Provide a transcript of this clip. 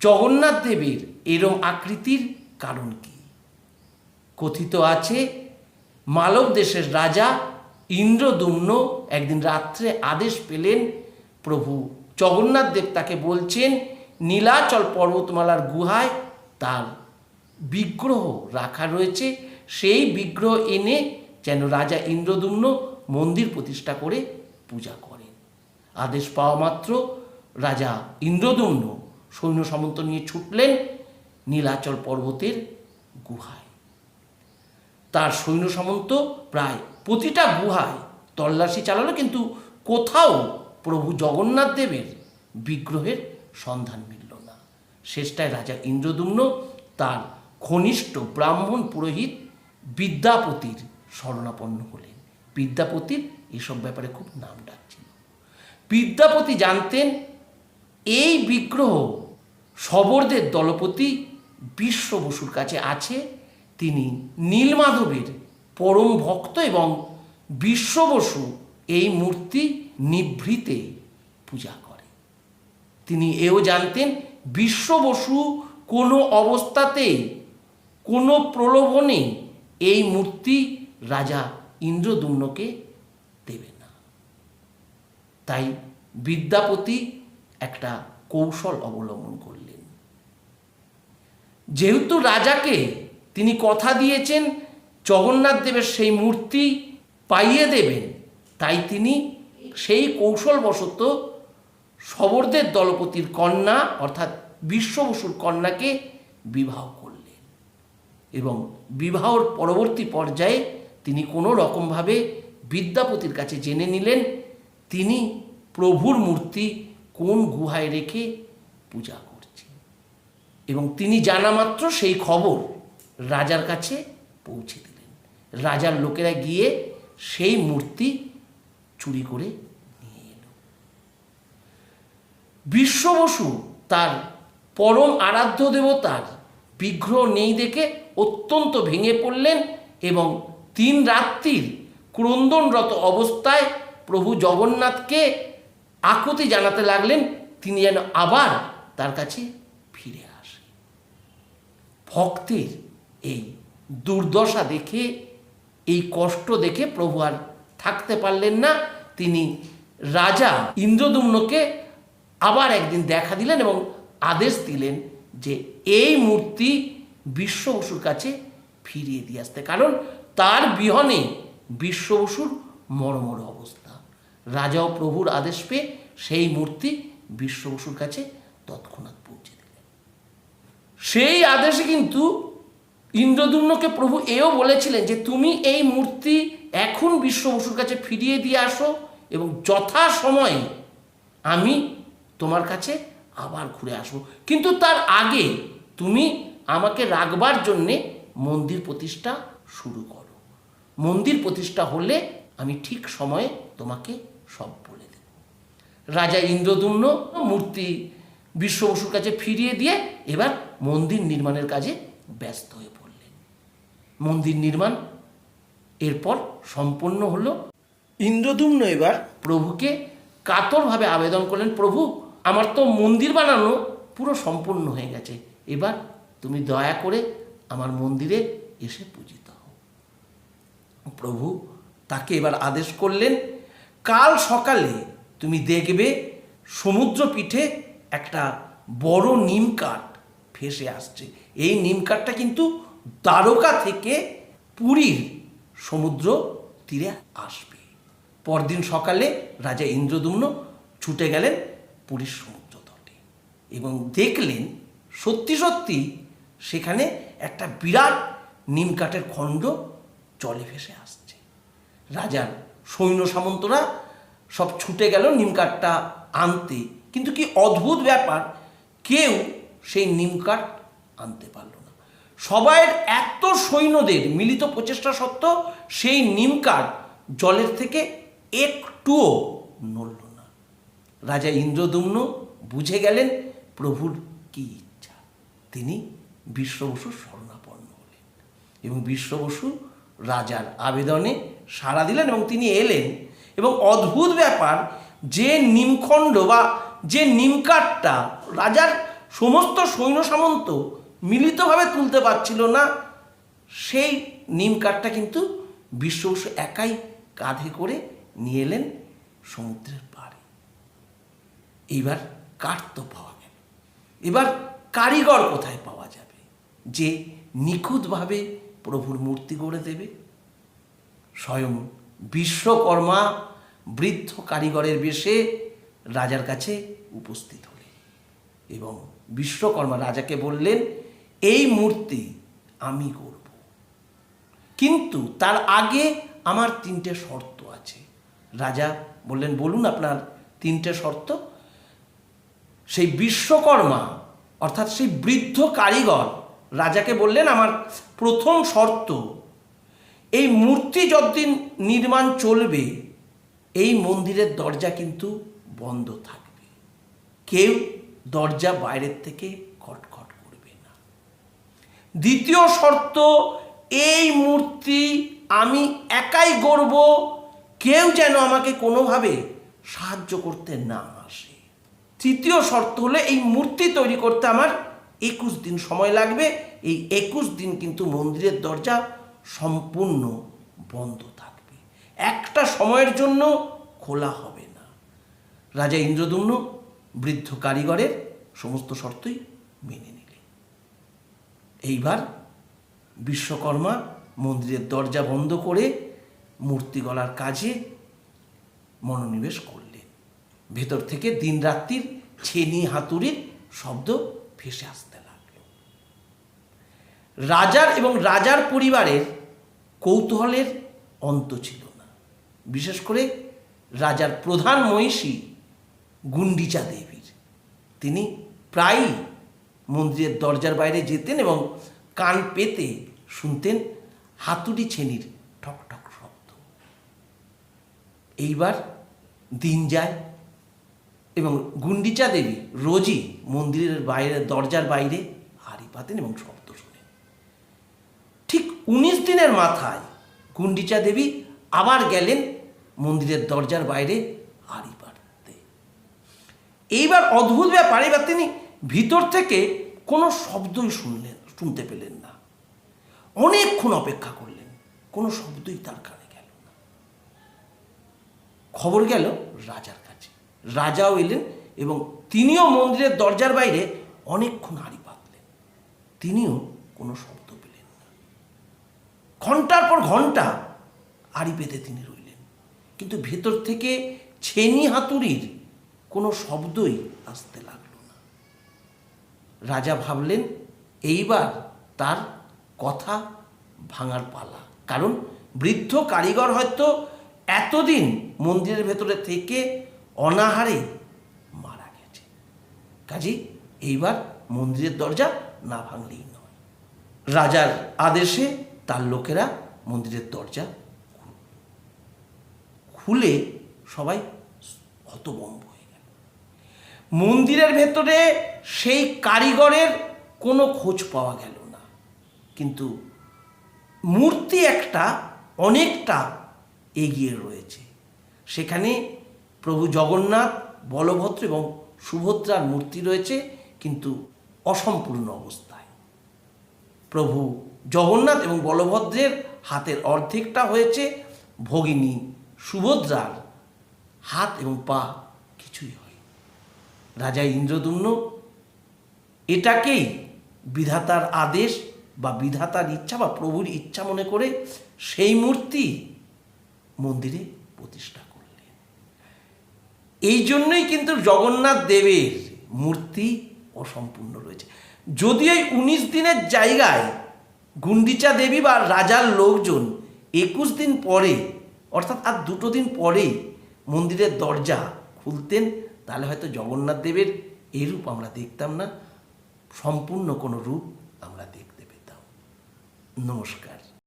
জগন্নাথ দেবের এরম আকৃতির কারণ কি? কথিত আছে, মালব দেশের রাজা ইন্দ্রদুম্ন একদিন রাত্রে আদেশ পেলেন, প্রভু, জগন্নাথ দেব তাকে বলছেন, নীলাচল পর্বতমালার গুহায় তার বিগ্রহ রাখা রয়েছে। সেই বিগ্রহ এনে যেন রাজা ইন্দ্রদুম্ন মন্দির প্রতিষ্ঠা করে পূজা করেন। আদেশ পাওয়া মাত্র রাজা ইন্দ্রদুম্ন সৈন্য সামন্ত নিয়ে ছুটলেন নীলাচল পর্বতের গুহায়। তার সৈন্য সামন্ত প্রায় প্রতিটা গুহায় তল্লাশি চালালো, কিন্তু কোথাও প্রভু জগন্নাথ দেবের বিগ্রহের সন্ধান মিলল না। শেষটায় রাজা ইন্দ্রদুম্ন তার ঘনিষ্ঠ ব্রাহ্মণ পুরোহিত বিদ্যাপতির শরণাপন্ন হলেন। বিদ্যাপতির এসব ব্যাপারে খুব নাম ডাকছিল। বিদ্যাপতি জানতেন, এই বিগ্রহ শবরদের দলপতি বিশ্ব বসুর কাছে আছে। তিনি নীলমাধবের পরম ভক্ত এবং বিশ্ব বসু এই মূর্তি নিভৃতে পূজা করে। তিনি এও জানতেন, বিশ্ব বসু কোনো অবস্থাতেই, কোনো প্রলোভনে এই মূর্তি রাজা ইন্দ্রদুম্নকে দেবে না। তাই বিদ্যাপতি একটা কৌশল অবলম্বন করলেন। যেহেতু রাজাকে তিনি কথা দিয়েছেন, জগন্নাথ দেবের সেই মূর্তি পাইয়ে দেবেন, তাই তিনি সেই কৌশলবশত শবরদের দলপতির কন্যা, অর্থাৎ বিশ্ব বসুর কন্যাকে বিবাহ করলেন। এবং বিবাহর পরবর্তী পর্যায়ে তিনি কোনো রকমভাবে বিদ্যাপতির কাছে জেনে নিলেন, তিনি প্রভুর মূর্তি কোন গুহায় রেখে পূজা করছে। এবং তিনি জানা মাত্র সেই খবর রাজার কাছে পৌঁছে দিলেন। রাজার লোকেরা গিয়ে সেই মূর্তি চুরি করে নিয়ে এলো। বিশ্ববসু তার পরম আরাধ্য দেবতার বিগ্রহ নেই দেখে অত্যন্ত ভেঙে পড়লেন এবং তিন রাত্রির ক্রন্দনরত অবস্থায় প্রভু জগন্নাথকে আকুতি জানাতে লাগলেন, তিনি যেন আবার তার কাছে ফিরে আসে। ভক্তের এই দুর্দশা দেখে, এই কষ্ট দেখে প্রভু আর থাকতে পারলেন না। তিনি রাজা ইন্দ্রদুম্নকে আবার একদিন দেখা দিলেন এবং আদেশ দিলেন যে এই মূর্তি বিশ্ব বসুর কাছে ফিরিয়ে দিয়ে আসতে। কারণ তার বিহনে বিশ্ব বসুর মরমর অবস্থা। রাজা ও প্রভুর আদেশ পেয়ে সেই মূর্তি বিশ্ব বসুর কাছে তৎক্ষণাৎ পৌঁছে দিলেন। সেই আদেশে কিন্তু ইন্দ্রদুম্নকে প্রভু এও বলেছিলেন যে, তুমি এই মূর্তি এখন বিশ্ব বসুর কাছে ফিরিয়ে দিয়ে আসো এবং যথা সময়ে আমি তোমার কাছে আবার ঘুরে আসব। কিন্তু তার আগে তুমি আমাকে রাখবার জন্যে মন্দির প্রতিষ্ঠা শুরু করো। মন্দির প্রতিষ্ঠা হলে আমি ঠিক সময়ে তোমাকে সব বলে দেব। রাজা ইন্দ্রদুম্ন মূর্তি বিশ্ব বসুর কাছে ফিরিয়ে দিয়ে এবার মন্দির নির্মাণের কাজে ব্যস্ত হয়ে পড়লেন। মন্দির নির্মাণ এরপর সম্পন্ন হলো। ইন্দ্রদুম্ন এবার প্রভুকে কাতরভাবে আবেদন করলেন প্রভু আমার তো মন্দির বানানো পুরো সম্পূর্ণ হয়ে গেছে। এবার তুমি দয়া করে আমার মন্দিরে এসে পূজিত হও। প্রভু তাকে এবার আদেশ করলেন কাল সকালে তুমি দেখবে সমুদ্র পিঠে একটা বড় নিম কাঠ ভেসে আসছে। এই নিম কাঠটা কিন্তু দ্বারকা থেকে পুরীর সমুদ্র তীরে আসবে। পরদিন সকালে রাজা ইন্দ্রদুম্ন ছুটে গেলেন পুরীর সমুদ্র তটে এবং দেখলেন সত্যি সত্যি সেখানে একটা বিরাট নিম কাঠের খণ্ড জলে ভেসে আসছে। রাজার সৈন্য সামন্তরা সব ছুটে গেল নিমকাঠটা আনতে। কিন্তু কি অদ্ভুত ব্যাপার, কেউ সেই নিমকাঠ আনতে পারল না। সবাইয়ের এত সৈন্যদের মিলিত প্রচেষ্টা সত্ত্বেও সেই নিমকাঠ জলের থেকে একটুও নড়ল না। রাজা ইন্দ্রদুম্ন বুঝে গেলেন প্রভুর কি ইচ্ছা। তিনি বিশ্ববসুর শরণাপন্ন হলেন এবং বিশ্ববসু রাজার আবেদনে সাড়া দিলেন এবং তিনি এলেন। এবং অদ্ভুত ব্যাপার, যে নিমখণ্ড বা যে নিমকাঠটা রাজার সমস্ত সৈন্য সামন্ত মিলিতভাবে তুলতে পারছিল না, সেই নিম কাঠটা কিন্তু বিশ্ববস একাই কাঁধে করে নিয়ে এলেন সমুদ্রের পাড়ে। এইবার কাঠ তো পাওয়া গেল। এবার কারিগর কোথায় পাওয়া যাবে? যে নিখুঁতভাবে প্রভুর মূর্তি গড়ে দেবে। স্বয়ং বিশ্বকর্মা বৃদ্ধ কারিগরের বেশে রাজার কাছে উপস্থিত হলেন এবং বিশ্বকর্মা রাজাকে বললেন, এই মূর্তি আমি করব। কিন্তু তার আগে আমার তিনটে শর্ত আছে। রাজা বললেন, বলুন আপনার তিনটে শর্ত। সেই বিশ্বকর্মা, অর্থাৎ সেই বৃদ্ধ কারিগর রাজাকে বললেন, আমার প্রথম শর্ত, এই মূর্তি যতদিন নির্মাণ চলবে, এই মন্দিরের দরজা কিন্তু বন্ধ থাকবে। কেউ দরজা বাইরের থেকে খটখট করবে না। দ্বিতীয় শর্ত, এই মূর্তি আমি একাই গড়ব। কেউ যেন আমাকে কোনোভাবে সাহায্য করতে না আসে। তৃতীয় শর্ত হলো, এই মূর্তি তৈরি করতে আমার একুশ দিন সময় লাগবে। এই একুশ দিন কিন্তু মন্দিরের দরজা সম্পূর্ণ বন্ধ থাকবে। একটা সময়ের জন্য খোলা হবে না। রাজা ইন্দ্রদুম্ন বৃদ্ধ কারিগরের সমস্ত শর্তই মেনে নিলেন। এইবার বিশ্বকর্মা মন্দিরের দরজা বন্ধ করে মূর্তি গলার কাজে মনোনিবেশ করলেন। ভেতর থেকে দিনরাত্রির ছেনি হাতুড়ির শব্দ ভেসে আসতে রাজার এবং রাজার পরিবারের কৌতূহলের অন্ত ছিল না। বিশেষ করে রাজার প্রধান মহিষী গুন্ডিচা দেবীর। তিনি প্রায়ই মন্দিরের দরজার বাইরে যেতেন এবং কান পেতে শুনতেন হাতুড়ি ছেনির ঠক ঠক শব্দ। এইবার দিন যায় এবং গুন্ডিচা দেবী রোজই মন্দিরের বাইরে, দরজার বাইরে হাড়ি পাতেন এবং ঠিক উনিশ দিনের মাথায় গুন্ডিচা দেবী আবার গেলেন মন্দিরের দরজার বাইরে হাড়ি পাড়তে এইবার অদ্ভুত ব্যাপার, এবার তিনি ভিতর থেকে কোনো শব্দই শুনলেন, শুনতে পেলেন না। অনেকক্ষণ অপেক্ষা করলেন, কোনো শব্দই তার কানে গেল না। খবর গেল রাজার কাছে। রাজাও এলেন এবং তিনিও মন্দিরের দরজার বাইরে অনেকক্ষণ হাড়ি পাতলেন তিনিও কোনো শব্দ ঘণ্টার পর ঘণ্টা আড়ি পেতে তিনি রইলেন। কিন্তু ভেতর থেকে ছেনি হাতুড়ির কোনো শব্দই আসতে লাগল না। রাজা ভাবলেন, এইবার তার কথা ভাঙার পালা। কারণ বৃদ্ধ কারিগর হয়তো এতদিন মন্দিরের ভেতরে থেকে অনাহারে মারা গেছে। কাজেই এইবার মন্দিরের দরজা না ভাঙলেই নয়। রাজার আদেশে তার লোকেরা মন্দিরের দরজা। খুলে সবাই হতবম্ব হয়ে গেল। মন্দিরের ভেতরে সেই কারিগরের কোনো খোঁজ পাওয়া গেল না। কিন্তু মূর্তি একটা অনেকটা এগিয়ে রয়েছে। সেখানে প্রভু জগন্নাথ, বলভদ্র এবং সুভদ্রার মূর্তি রয়েছে, কিন্তু অসম্পূর্ণ অবস্থায়। প্রভু জগন্নাথ এবং বলভদ্রের হাতের অর্ধেকটা হয়েছে ভগিনী সুভদ্রার হাত এবং পা, কিছুই হয় রাজা ইন্দ্রদুম্ন এটাকেই বিধাতার আদেশ বা বিধাতার ইচ্ছা বা প্রভুর ইচ্ছা মনে করে সেই মূর্তি মন্দিরে প্রতিষ্ঠা করলেন। এই জন্যই কিন্তু জগন্নাথ দেবের মূর্তি অসম্পূর্ণ রয়েছে। যদি এই উনিশ দিনের জায়গায় গুন্ডিচা দেবী বা রাজার লোকজন একুশ দিন পরে, অর্থাৎ আর দুটো দিন পরেই মন্দিরের দরজা খুলতেন, তাহলে হয়তো জগন্নাথ দেবের এরূপ রূপ আমরা দেখতাম না, সম্পূর্ণ কোনো রূপ আমরা দেখতে পেতাম। নমস্কার।